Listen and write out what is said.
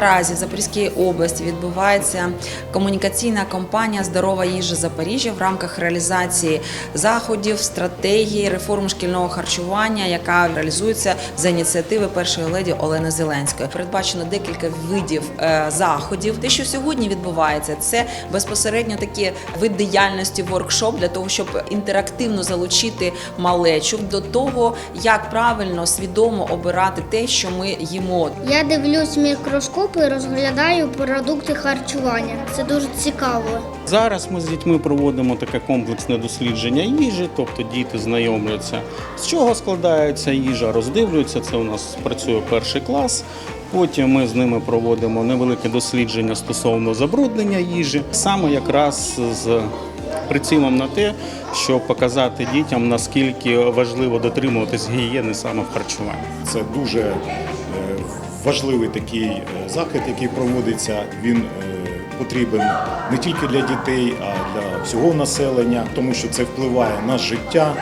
Наразі в Запорізькій області відбувається комунікаційна кампанія Здорова їжа Запоріжжя в рамках реалізації заходів, стратегії реформ шкільного харчування, яка реалізується за ініціативи першої леді Олени Зеленської. Передбачено декілька видів е, заходів. Те, що сьогодні відбувається, це безпосередньо такі вид діяльності воркшоп для того, щоб інтерактивно залучити малечу до того, як правильно свідомо обирати те, що ми їмо. Я дивлюсь мікроскоп і розглядаю продукти харчування. Це дуже цікаво. Зараз ми з дітьми проводимо таке комплексне дослідження їжі, тобто діти знайомляться, з чого складається їжа, роздивлюються. Це у нас працює перший клас. Потім ми з ними проводимо невелике дослідження стосовно забруднення їжі, саме якраз з прицілом на те, щоб показати дітям, наскільки важливо дотримуватись гігієни саме в харчуванні. Це дуже е, важливий такий е, захід, який проводиться. Він е, потрібен не тільки для дітей, а для всього населення, тому що це впливає на життя.